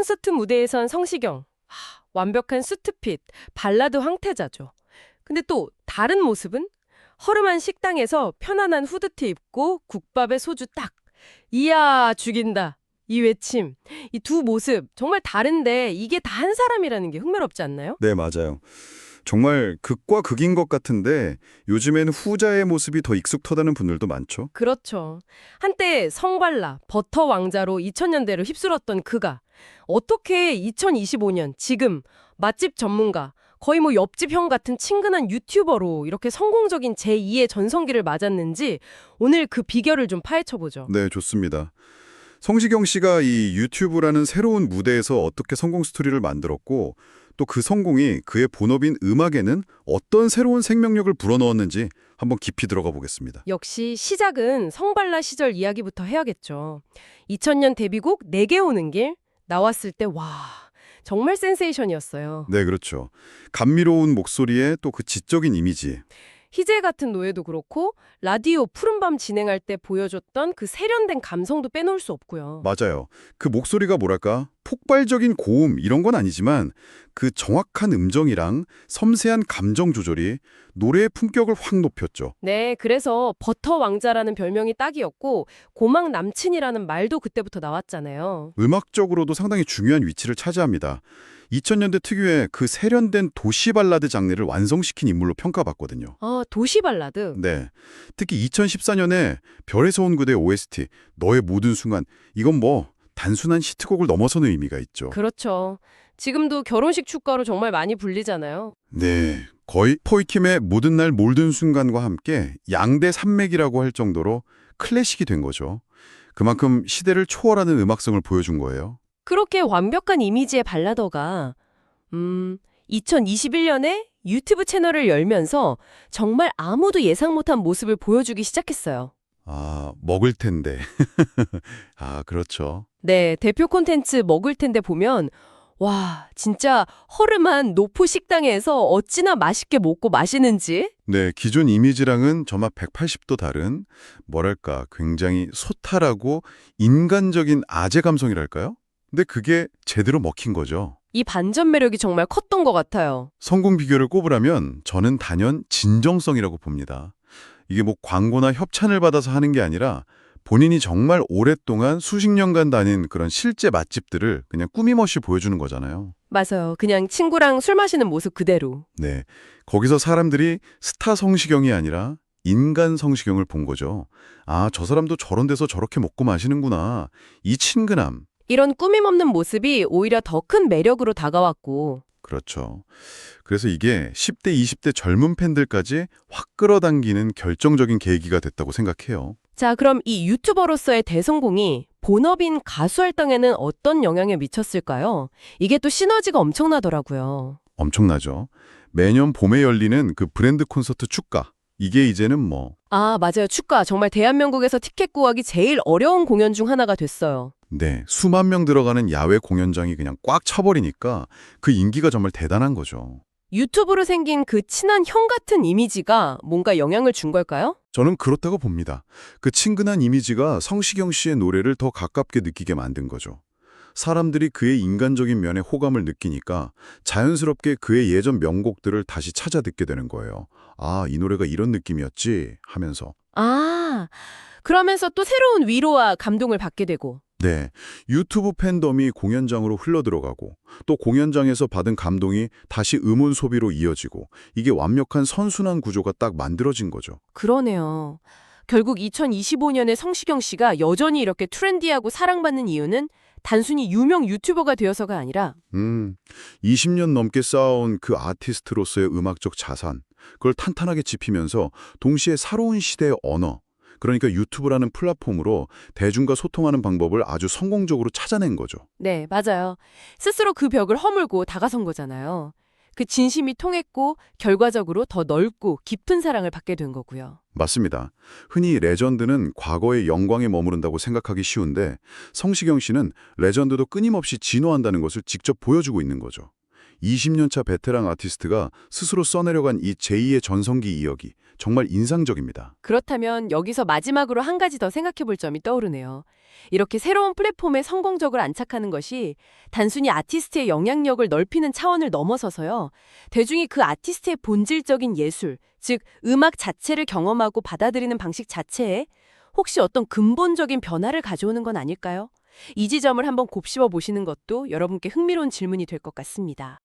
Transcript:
콘서트 무대에선 성시경. 하, 완벽한 수트핏, 발라드 황태자죠. 근데 또 다른 모습은 허름한 식당에서 편안한 후드티 입고 국밥에 소주 딱. 이야, 죽인다. 이 외침, 이 두 모습 정말 다른데 이게 다 한 사람이라는 게 흥미롭지 않나요? 네, 맞아요. 정말 극과 극인 것 같은데 요즘에는 후자의 모습이 더 익숙하다는 분들도 많죠. 그렇죠. 한때 성발라, 버터 왕자로 2000년대를 휩쓸었던 그가 어떻게 2025년 지금 맛집 전문가, 거의 뭐 옆집 형 같은 친근한 유튜버로 이렇게 성공적인 제2의 전성기를 맞았는지 오늘 그 비결을 좀 파헤쳐 보죠. 네, 좋습니다. 성시경 씨가 이 유튜브라는 새로운 무대에서 어떻게 성공 스토리를 만들었고 또 그 성공이 그의 본업인 음악에는 어떤 새로운 생명력을 불어넣었는지 한번 깊이 들어가 보겠습니다. 역시 시작은 성발라 시절 이야기부터 해야겠죠. 2000년 데뷔곡 내게 오는 길 나왔을 때 와, 정말 센세이션이었어요. 네, 그렇죠. 감미로운 목소리에 또 그 지적인 이미지. 희재 같은 노예도 그렇고 라디오 푸른밤 진행할 때 보여줬던 그 세련된 감성도 빼놓을 수 없고요. 맞아요. 그 목소리가 뭐랄까 폭발적인 고음 이런 건 아니지만 그 정확한 음정이랑 섬세한 감정 조절이 노래의 품격을 확 높였죠. 네, 그래서 버터 왕자라는 별명이 딱이었고 고막 남친이라는 말도 그때부터 나왔잖아요. 음악적으로도 상당히 중요한 위치를 차지합니다. 2000년대 특유의 그 세련된 도시 발라드 장르를 완성시킨 인물로 평가받거든요. 아, 도시 발라드. 네. 특히 2014년에 별에서 온 그대 OST 너의 모든 순간 이건 뭐 단순한 히트곡을 넘어서는 의미가 있죠. 그렇죠. 지금도 결혼식 축가로 정말 많이 불리잖아요. 네. 거의 포이킴의 모든 날 모든 순간과 함께 양대 산맥이라고 할 정도로 클래식이 된 거죠. 그만큼 시대를 초월하는 음악성을 보여준 거예요. 그렇게 완벽한 이미지의 발라더가 음, 2021년에 유튜브 채널을 열면서 정말 아무도 예상 못한 모습을 보여주기 시작했어요. 아, 먹을 텐데. 아, 그렇죠. 네, 대표 콘텐츠 먹을 텐데 보면 와, 진짜 허름한 노포 식당에서 어찌나 맛있게 먹고 마시는지 네, 기존 이미지랑은 저마 180도 다른 뭐랄까 굉장히 소탈하고 인간적인 아재 감성이랄까요? 근데 그게 제대로 먹힌 거죠. 이 반전 매력이 정말 컸던 것 같아요. 성공 비결을 꼽으라면 저는 단연 진정성이라고 봅니다. 이게 뭐 광고나 협찬을 받아서 하는 게 아니라 본인이 정말 오랫동안 수십 년간 다닌 그런 실제 맛집들을 그냥 꾸밈없이 보여주는 거잖아요. 맞아요. 그냥 친구랑 술 마시는 모습 그대로. 네. 거기서 사람들이 스타 성시경이 아니라 인간 성시경을 본 거죠. 아, 저 사람도 저런 데서 저렇게 먹고 마시는구나. 이 친근함. 이런 꾸밈 없는 모습이 오히려 더 큰 매력으로 다가왔고 그렇죠. 그래서 이게 10대, 20대 젊은 팬들까지 확 끌어당기는 결정적인 계기가 됐다고 생각해요. 자, 그럼 이 유튜버로서의 대성공이 본업인 가수 활동에는 어떤 영향을 미쳤을까요? 이게 또 시너지가 엄청나더라고요. 엄청나죠. 매년 봄에 열리는 그 브랜드 콘서트 축가. 이게 이제는 뭐, 아, 맞아요. 축가. 정말 대한민국에서 티켓 구하기 제일 어려운 공연 중 하나가 됐어요. 네, 수만 명 들어가는 야외 공연장이 그냥 꽉 차버리니까 그 인기가 정말 대단한 거죠. 유튜브로 생긴 그 친한 형 같은 이미지가 뭔가 영향을 준 걸까요? 저는 그렇다고 봅니다. 그 친근한 이미지가 성시경 씨의 노래를 더 가깝게 느끼게 만든 거죠. 사람들이 그의 인간적인 면에 호감을 느끼니까 자연스럽게 그의 예전 명곡들을 다시 찾아 듣게 되는 거예요. 아, 이 노래가 이런 느낌이었지 하면서. 아, 그러면서 또 새로운 위로와 감동을 받게 되고. 네, 유튜브 팬덤이 공연장으로 흘러들어가고 또 공연장에서 받은 감동이 다시 음원 소비로 이어지고 이게 완벽한 선순환 구조가 딱 만들어진 거죠. 그러네요. 결국 2025년에 성시경 씨가 여전히 이렇게 트렌디하고 사랑받는 이유는 단순히 유명 유튜버가 되어서가 아니라 음, 20년 넘게 쌓아온 그 아티스트로서의 음악적 자산, 그걸 탄탄하게 지피면서 동시에 살아온 시대의 언어, 그러니까 유튜브라는 플랫폼으로 대중과 소통하는 방법을 아주 성공적으로 찾아낸 거죠. 네, 맞아요. 스스로 그 벽을 허물고 다가선 거잖아요. 그 진심이 통했고 결과적으로 더 넓고 깊은 사랑을 받게 된 거고요. 맞습니다. 흔히 레전드는 과거의 영광에 머무른다고 생각하기 쉬운데 성시경 씨는 레전드도 끊임없이 진화한다는 것을 직접 보여주고 있는 거죠. 20년차 베테랑 아티스트가 스스로 써내려간 이 제2의 전성기 이야기 정말 인상적입니다. 그렇다면 여기서 마지막으로 한 가지 더 생각해 볼 점이 떠오르네요. 이렇게 새로운 플랫폼에 성공적으로 안착하는 것이 단순히 아티스트의 영향력을 넓히는 차원을 넘어서서요. 대중이 그 아티스트의 본질적인 예술, 즉 음악 자체를 경험하고 받아들이는 방식 자체에 혹시 어떤 근본적인 변화를 가져오는 건 아닐까요? 이 지점을 한번 곱씹어 보시는 것도 여러분께 흥미로운 질문이 될 것 같습니다.